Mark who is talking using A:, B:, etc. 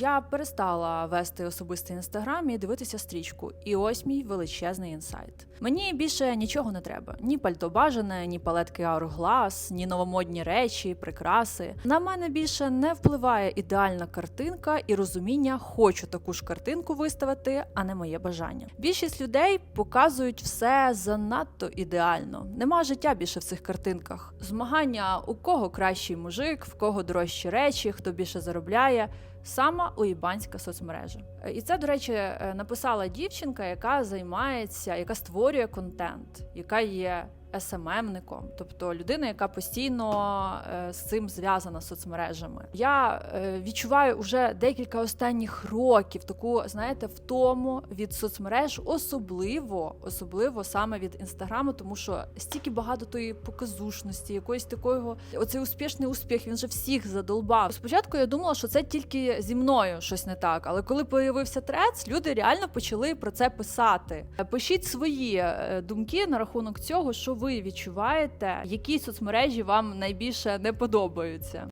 A: Я перестала вести особистий інстаграм і дивитися стрічку. І ось мій величезний інсайт. Мені більше нічого не треба: ні пальто бажане, ні палетки Hourglass, ні новомодні речі, прикраси. На мене більше не впливає ідеальна картинка і розуміння, хочу таку ж картинку виставити, а не моє бажання. Більшість людей показують все занадто ідеально. Нема життя більше в цих картинках. Змагання у кого кращий мужик, в кого дорожчі речі, хто більше заробляє. Сама уїбанська соцмережа. Е, І це, до речі, е, написала дівчинка, яка займається, яка створює контент, яка є СММником, тобто людина, яка постійно е, з цим зв'язана з соцмережами. Я е, відчуваю вже декілька останніх років таку, знаєте, втому від соцмереж, особливо, особливо саме від інстаграму, тому що стільки багато тої показушності, якоїсь такого, оцей успішний успіх, він же всіх задолбав. Спочатку я думала, що це тільки зі мною щось не так, але коли появився трец, люди реально почали про це писати. Пишіть свої е, думки на рахунок цього, що ви відчуваєте, які соцмережі вам найбільше не подобаються.